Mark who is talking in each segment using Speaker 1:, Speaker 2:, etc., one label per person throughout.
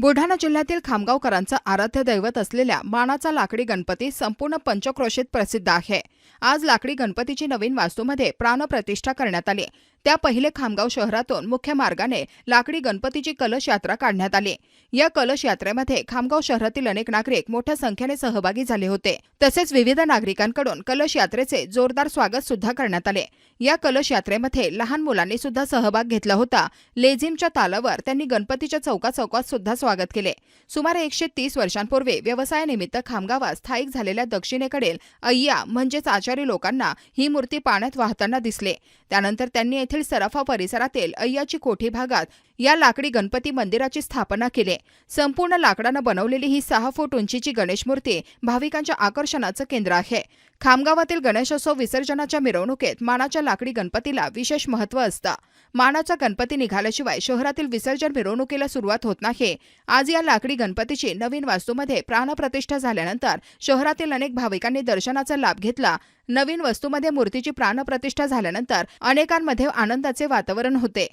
Speaker 1: बुलढाणा जिल्ह्यातील खामगावकरांचं आराध्य दैवत असलेल्या मानाचा लाकडी गणपती संपूर्ण पंचक्रोशीत प्रसिद्ध आहे. आज लाकडी गणपतीची नवीन वास्तूमध्ये प्राणप्रतिष्ठा करण्यात आली. त्या पहिले खामगाव शहरातून मुख्य मार्गाने लाकडी गणपतीची कलश यात्रा काढण्यात आली. या कलश यात्रेमध्ये खामगाव शहरातील अनेक नागरिक मोठ्या संख्येने सहभागी झाले होते. तसेच विविध नागरिकांकडून कलश यात्रेचे जोरदार स्वागत सुद्धा करण्यात आले. या कलश यात्रेमध्ये लहान मुलांनी सुद्धा सहभाग घेतला होता. लेझिमच्या तालावर त्यांनी गणपतीच्या चौका चौकात सुद्धा स्वागत केले. सुमारे एकशे तीस वर्षांपूर्वी व्यवसायानिमित्त खामगावात स्थायिक झालेल्या दक्षिणेकडील अय्या म्हणजेच आचारी लोकांना ही मूर्ती पाण्यात वाहताना दिसले. त्यानंतर त्यांनी येथील सराफा परिसरातील अय्याची कोठी भागात या लाकडी गणपती मंदिराची स्थापना केली. संपूर्ण लाकडानं बनवलेली ही सहा फूट उंचीची गणेश मूर्ती भाविकांच्या आकर्षणाचं केंद्र आहे. खामगावातील गणेशोत्सव विसर्जनाच्या मिरवणुकीत मानाच्या लाकडी गणपतीला विशेष महत्त्व असतं. मानाचा गणपती निघाल्याशिवाय शहरातील विसर्जन मिरवणुकीला सुरुवात होत नाही. आज या लाकडी गणपतीची नवीन वास्तूमध्ये प्राणप्रतिष्ठा झाल्यानंतर शहरातील अनेक भाविकांनी दर्शनाचा लाभ घेतला. नवीन वस्तूमध्ये मूर्तीची प्राणप्रतिष्ठा झाल्यानंतर अनेकांमध्ये आनंदाचे वातावरण होते.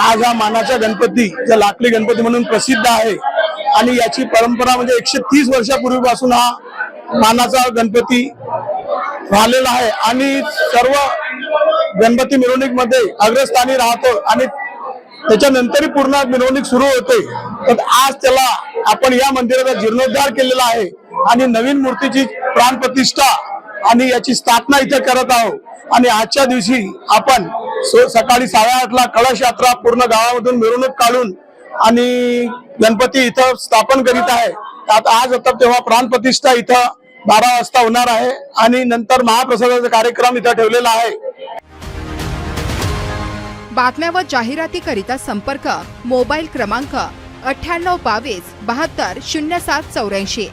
Speaker 2: आज हा मानाचा गणपती जो लाकडी गणपती म्हणून प्रसिद्ध आहे. आणि याची परंपरा म्हणजे एकशे तीस वर्षापूर्वीपासून हा मानाचा गणपती राहिलेला आहे. आणि सर्व गणपती मिरवणुकीमध्ये अग्रस्थानी राहतो आणि त्याच्यानंतरही पूर्ण मिरवणूक सुरू होते. तर आज त्याला आपण या मंदिराचा जीर्णोद्धार केलेला आहे आणि नवीन मूर्तीची प्राणप्रतिष्ठा आणि याची स्थापना इथे करत आहोत. आणि आजच्या दिवशी आपण सो- सकाळी साडेआठला कळश यात्रा पूर्ण गावामधून मिरवणूक काढून आणि गणपती इथं स्थापन करीत आहे. आता आज आता तेव्हा प्राणप्रतिष्ठा इथं बारा वाजता होणार आहे आणि नंतर महाप्रसादाचा कार्यक्रम इथं ठेवलेला आहे.
Speaker 1: बातम्या व जाहिरातीकरिता संपर्क मोबाईल क्रमांक अठ्ठ्याण्णव बावीस बहात्तर शून्य सात चौऱ्याऐंशी.